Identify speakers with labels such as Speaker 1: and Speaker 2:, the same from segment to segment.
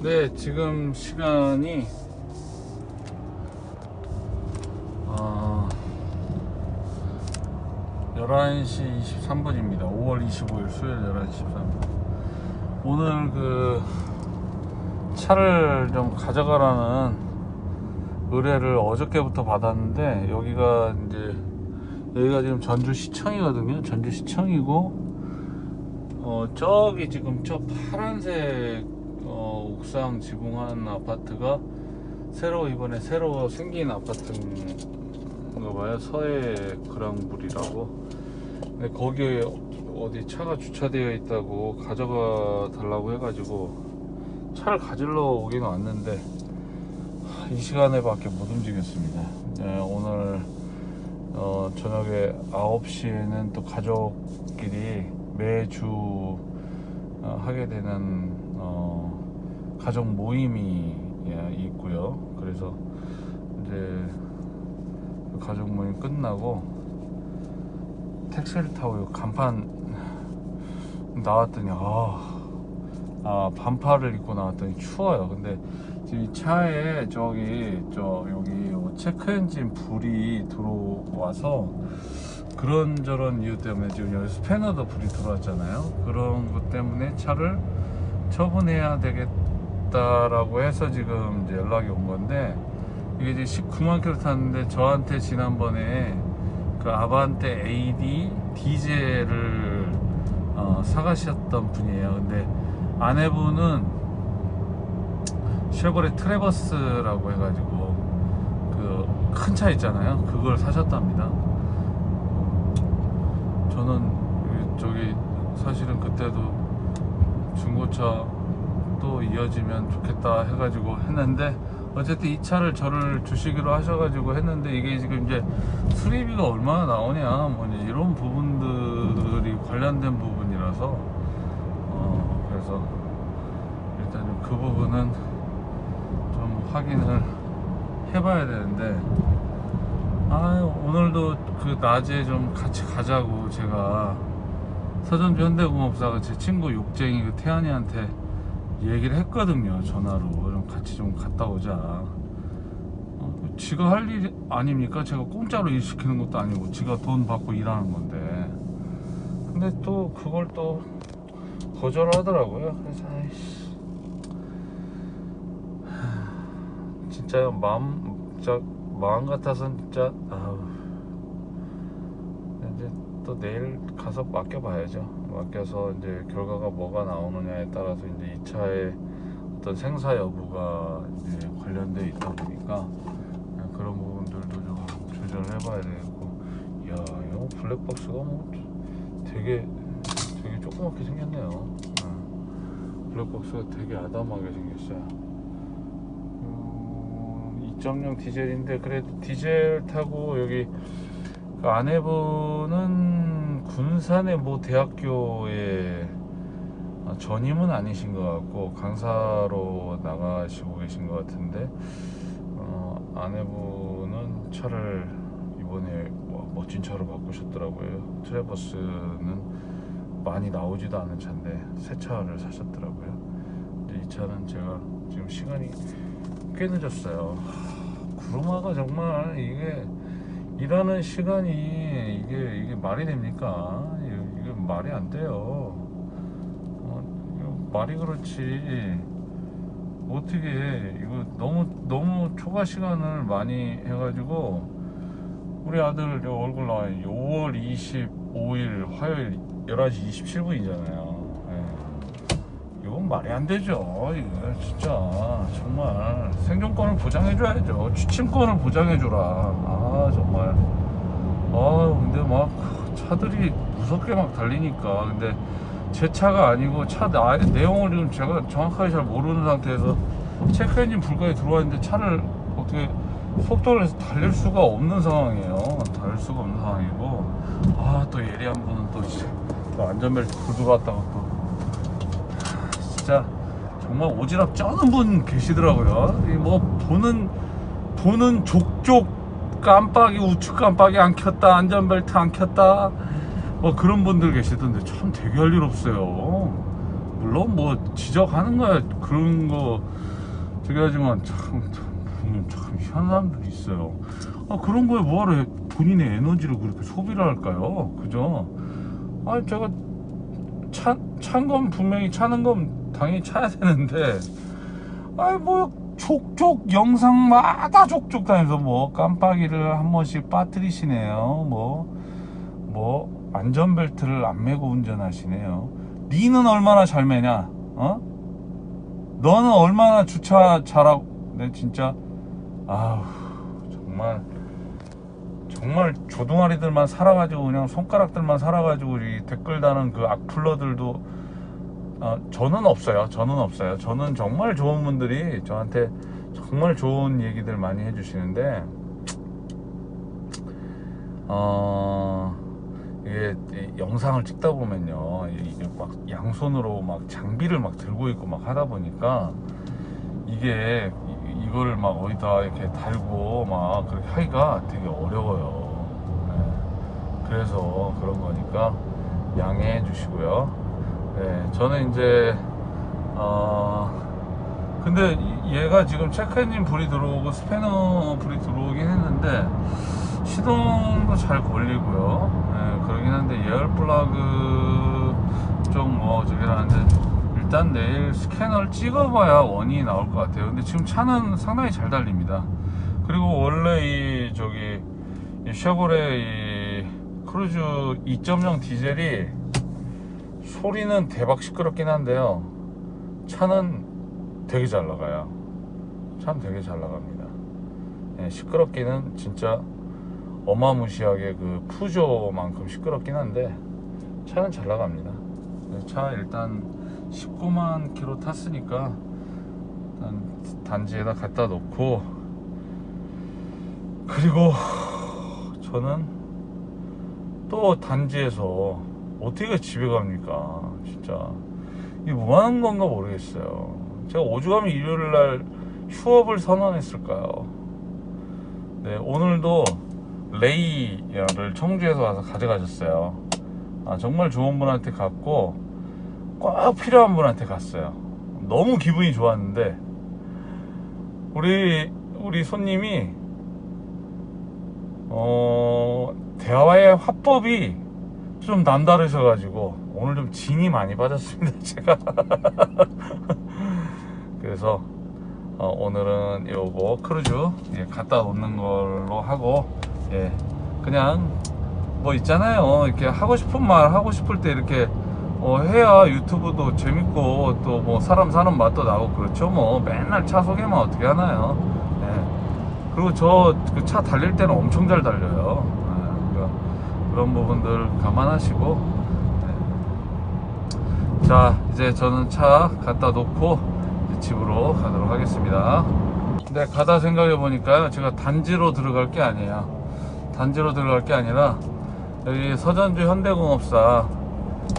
Speaker 1: 네, 지금 시간이 어, 11시 23분입니다. 5월 25일 수요일 11시 23분. 오늘 그 차를 좀 가져가라는 의뢰를 어저께부터 받았는데 여기가 이제 여기가 지금 전주시청이거든요. 전주시청이고 어 저기 지금 저 파란색 어, 옥상 지붕한 아파트가 새로 이번에 새로 생긴 아파트인가 봐요. 서해 그랑불이라고. 근데 거기에 어디 차가 주차되어 있다고 가져가 달라고 해가지고 차를 가지러 오긴 왔는데 하, 이 시간에 밖에 못 움직였습니다. 네, 오늘 어, 저녁에 9시에는 또 가족끼리 매주 어, 하게 되는 어, 가족 모임이 예, 있고요. 그래서 이제 그 가족 모임 끝나고 택시를 타고 요 간판 나왔더니 아, 아 반팔을 입고 나왔더니 추워요. 근데 이 차에 저기 저 여기 체크 엔진 불이 들어와서 그런저런 이유 때문에 지금 여기 스패너도 불이 들어왔잖아요. 그런 것 때문에 차를 처분해야 되겠다 라고 해서 지금 이제 연락이 온 건데 이게 이제 19만 킬로 탔는데 저한테 지난번에 그 아반떼 AD 디젤을 어, 사가셨던 분이에요. 근데 아내분은 쉐보레 트레버스라고 해가지고 그 큰 차 있잖아요. 그걸 사셨답니다. 저는 저기 사실은 그때도 중고차 또 이어지면 좋겠다 해가지고 했는데 어쨌든 이 차를 저를 주시기로 하셔가지고 했는데 이게 지금 이제 수리비가 얼마나 나오냐 뭐 이런 부분들이 관련된 부분이라서 어 그래서 일단 그 부분은 좀 확인을 해봐야 되는데 아 오늘도 그 낮에 좀 같이 가자고 제가 서전주 현대공업사가 제 친구 욕쟁이 그 태안이한테 얘기를 했거든요. 전화로. 좀 같이 좀 갔다 오자. 어, 지가 할 일 아닙니까? 제가 공짜로 일 시키는 것도 아니고 지가 돈 받고 일하는 건데. 근데 또 그걸 또 거절하더라고요. 그래서 아이씨. 하, 진짜 마음 진짜 마음 같아서는 진짜 아우. 이제 또 내일 가서 맡겨봐야죠. 맡겨서 이제 결과가 뭐가 나오느냐에 따라서 이제 이 차의 어떤 생사 여부가 이제 관련돼 있다 보니까 그런 부분들도 좀 조절해봐야 되겠고, 이야 이거 블랙박스가 뭐 되게 되게 조그맣게 생겼네요. 어. 블랙박스가 되게 아담하게 생겼어요. 음, 2.0 디젤인데 그래도 디젤 타고 여기 그 아내분은 군산의 모 대학교에 어, 전임은 아니신 것 같고 강사로 나가시고 계신 것 같은데 어, 아내분은 차를 이번에 와, 멋진 차로 바꾸셨더라고요. 트레버스는 많이 나오지도 않은 차인데 새 차를 사셨더라고요. 근데 이 차는 제가 지금 시간이 꽤 늦었어요. 하, 구루마가 정말 이게 일하는 시간이 이게 이게 말이 됩니까? 이게, 말이 안 돼요. 어, 말이 그렇지. 어떻게 해. 이거 너무 너무 초과 시간을 많이 해가지고 우리 아들 저 얼굴 나와요. 5월 25일 화요일 11시 27분이잖아요. 말이 안 되죠. 이거 진짜 정말 생존권을 보장해줘야죠. 취침권을 보장해줘라. 아 정말. 아 근데 막 차들이 무섭게 막 달리니까 근데 제 차가 아니고 차 나, 내용을 지금 제가 정확하게 잘 모르는 상태에서 체크 엔진 불까지 들어왔는데 차를 어떻게 속도를 내서 달릴 수가 없는 상황이에요. 달릴 수가 없는 상황이고 아 또 예리한 분은 또, 또 안전벨트 굴들어왔다가 또 진짜 정말 오지랖 쩌는 분 계시더라고요. 이뭐 보는 보는 족족 깜빡이 우측 깜빡이 안 켰다 안전벨트 안 켰다. 뭐 그런 분들 계시던데 참 되게 할 일 없어요. 물론 뭐 지적하는 거야. 그런 거. 저기 하지만 참, 참 참 희한한 사람들이 있어요. 아 그런 거에 뭐하러 본인의 에너지를 그렇게 소비를 할까요? 그죠? 아 제가 찬건 분명히 차는 건 당연히 차야 되는데. 아이 뭐 족족 영상마다 족족 다니면서 뭐 깜빡이를 한 번씩 빠뜨리시네요. 뭐뭐 안전벨트를 안 매고 운전하시네요. 니는 얼마나 잘 매냐? 어? 너는 얼마나 주차 잘하고 내 진짜. 아우 정말. 정말 조둥아리들만 살아가지고 그냥 손가락들만 살아가지고 이 댓글 다는 그 악플러들도 어, 저는 없어요. 저는 없어요. 저는 정말 좋은 분들이 저한테 정말 좋은 얘기들 많이 해주시는데 어 이게 이 영상을 찍다 보면요 이게 막 양손으로 막 장비를 막 들고 있고 막 하다 보니까 이게 이- 이거를 막 어디다 이렇게 달고 막 그렇게 하기가 되게 어려워요. 네. 그래서 그런 거니까 양해해 주시고요. 네, 저는 이제 어 근데 이- 얘가 지금 체크엔진 불이 들어오고 스패너 불이 들어오긴 했는데 시동도 잘 걸리고요. 네, 그러긴 한데 예열 플러그 좀뭐 저기 하는데 일단 내일 스캐너를 찍어봐야 원인이 나올 것 같아요. 근데 지금 차는 상당히 잘 달립니다. 그리고 원래 이 저기 이 쉐보레 이 크루즈 2.0 디젤이 소리는 대박 시끄럽긴 한데요. 차는 되게 잘 나가요. 참 되게 잘 나갑니다. 예, 시끄럽기는 진짜 어마무시하게 그 푸조만큼 시끄럽긴 한데 차는 잘 나갑니다. 네, 차 일단 19만 킬로 탔으니까 일단 단지에다 갖다 놓고 그리고 저는 또 단지에서 어떻게 집에 갑니까? 진짜 이게 뭐 하는 건가 모르겠어요. 제가 오죽하면 일요일 날 휴업을 선언했을까요? 네, 오늘도 레이를 청주에서 와서 가져가셨어요. 아, 정말 좋은 분한테 갔고 꼭 필요한 분한테 갔어요. 너무 기분이 좋았는데 우리 우리 손님이 어 대화의 화법이 좀 남다르셔 가지고 오늘 좀 진이 많이 빠졌습니다 제가. 그래서 어, 오늘은 요거 크루즈 예, 갖다 놓는 걸로 하고 예 그냥 뭐 있잖아요. 이렇게 하고 싶은 말 하고 싶을 때 이렇게 어, 해야 유튜브도 재밌고 또 뭐 사람 사는 맛도 나고 그렇죠. 뭐 맨날 차 소개만 어떻게 하나요? 예. 그리고 저 그 차 달릴 때는 엄청 잘 달려요 그런 부분들 감안하시고. 네. 자 이제 저는 차 갖다 놓고 집으로 가도록 하겠습니다. 근데 가다 생각해 보니까요 제가 단지로 들어갈 게 아니에요. 단지로 들어갈 게 아니라 여기 서전주 현대공업사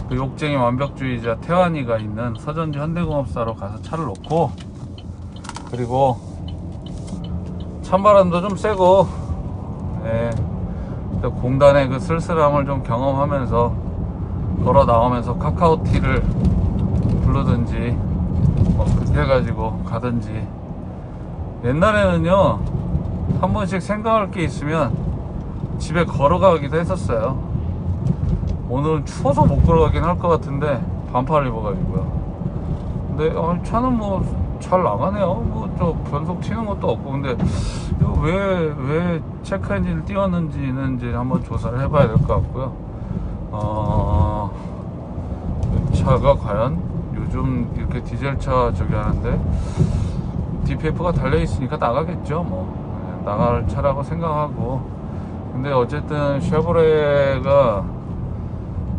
Speaker 1: 그 욕쟁이 완벽주의자 태환이가 있는 서전주 현대공업사로 가서 차를 놓고 그리고 찬바람도 좀 세고 예, 또 공단의 그 쓸쓸함을 좀 경험하면서 걸어 나오면서 카카오티를 부르든지 뭐 그렇게 해가지고 가든지. 옛날에는요 한 번씩 생각할 게 있으면 집에 걸어가기도 했었어요. 오늘은 추워서 못 걸어가긴 할 것 같은데 반팔을 입어가지고요. 근데 어, 차는 뭐 잘 나가네요. 뭐 저 변속 튀는 것도 없고. 근데 왜왜 체크 엔진을 띄웠는지는 이제 한번 조사를 해봐야 될 것 같고요. 어, 이 차가 과연 요즘 이렇게 디젤차 저기 하는데 DPF가 달려 있으니까 나가겠죠 뭐. 네, 나갈 차라고 생각하고. 근데 어쨌든 쉐보레가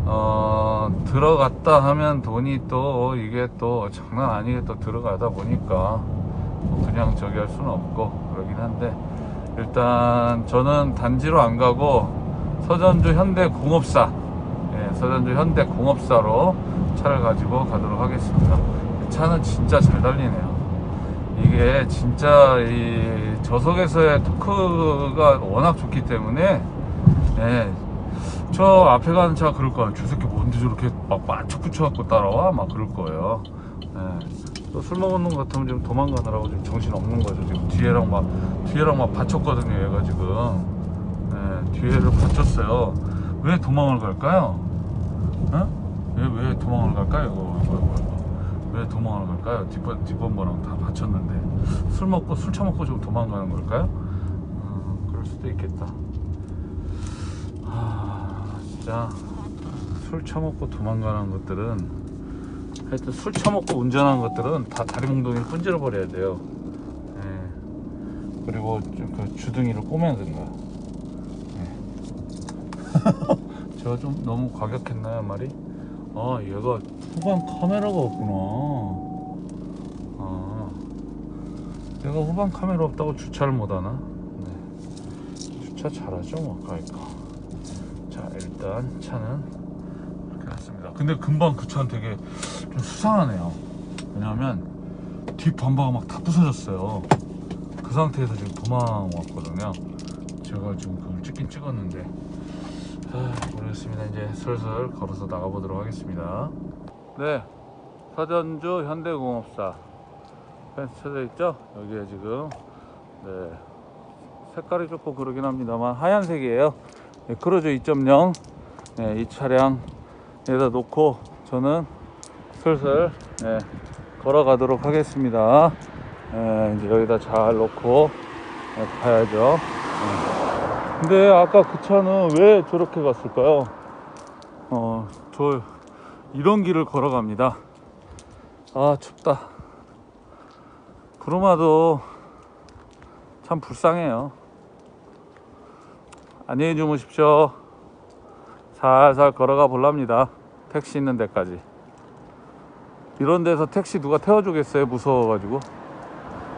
Speaker 1: 어, 들어갔다 하면 돈이 또 이게 또 장난 아니게 또 들어가다 보니까 뭐 그냥 저기 할 수는 없고 그러긴 한데 일단 저는 단지로 안 가고 서전주 현대공업사 예, 서전주 현대공업사로 차를 가지고 가도록 하겠습니다 차는 진짜 잘 달리네요 이게 진짜 이 저속에서의 토크가 워낙 좋기 때문에 예, 저 앞에 가는 차가 그럴 거야. 저 새끼 뭔데 저렇게 막 마초 붙여갖고 따라와 막 그럴 거예요. 예. 또 술 먹은 놈 같으면 지금 도망가느라고 지금 정신 없는 거죠. 지금 뒤에랑 막 뒤에랑 막 받쳤거든요. 얘가 지금 예, 뒤에를 받쳤어요. 왜 도망을 갈까요? 어? 왜, 왜 도망을 갈까요? 이거, 이거, 이거. 왜 도망을 갈까요? 뒷번, 뒷번번랑 다 받쳤는데 술 먹고 술 처먹고 지금 도망가는 걸까요? 어, 그럴 수도 있겠다. 아, 진짜 술 처먹고 도망가는 것들은 하여튼 술 처먹고 운전하는 것들은 다 다리 몽둥이를 분질러 버려야 돼요. 예. 그리고 좀 그 주둥이를 꼬매든가. 예. 제가 좀 너무 과격했나요 말이? 아 얘가 후방 카메라가 없구나. 아 얘가 후방 카메라 없다고 주차를 못하나? 네. 주차 잘하죠 뭐 아까니까. 자 일단 차는 근데 금방 그 차는 되게 좀 수상하네요. 왜냐면 뒷 범퍼가 막 다 부서졌어요. 그 상태에서 지금 도망 왔거든요. 제가 지금 그걸 찍긴 찍었는데 아, 모르겠습니다. 이제 슬슬 걸어서 나가보도록 하겠습니다. 네, 서전주 현대공업사 펜스 쳐져 있죠? 여기에 지금 네 색깔이 조금 그러긴 합니다만 하얀색이에요. 네, 크루즈 2.0 네, 이 차량 에다 놓고 저는 슬슬 네, 걸어가도록 하겠습니다. 네, 이제 여기다 잘 놓고 네, 가야죠. 네. 근데 아까 그 차는 왜 저렇게 갔을까요? 어, 저 이런 길을 걸어갑니다. 아, 춥다. 구루마도 참 불쌍해요. 안녕히 주무십시오. 살살 걸어가 볼랍니다. 택시 있는 데까지. 이런 데서 택시 누가 태워주겠어요? 무서워가지고.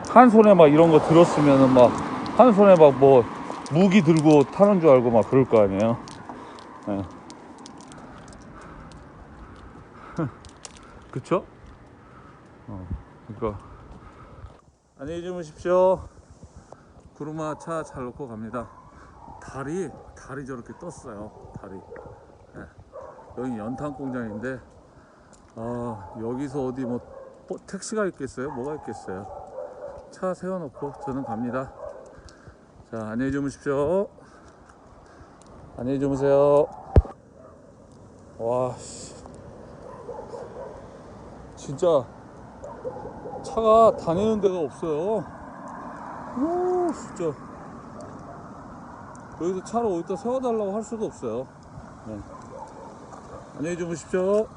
Speaker 1: 한 손에 막 이런 거 들었으면은 막, 한 손에 막 뭐, 무기 들고 타는 줄 알고 막 그럴 거 아니에요. 예. 그쵸? 어, 그니까. 안녕히 주무십시오. 구루마 차 잘 놓고 갑니다. 달이, 달이 저렇게 떴어요. 달이. 예. 여기 연탄 공장인데, 아, 여기서 어디 뭐, 뭐 택시가 있겠어요? 뭐가 있겠어요? 차 세워놓고 저는 갑니다. 자, 안녕히 주무십시오. 안녕히 주무세요. 와, 씨. 진짜 차가 다니는 데가 없어요. 오, 진짜. 여기서 차를 어디다 세워달라고 할 수도 없어요. 네. 안녕히 주무십시오.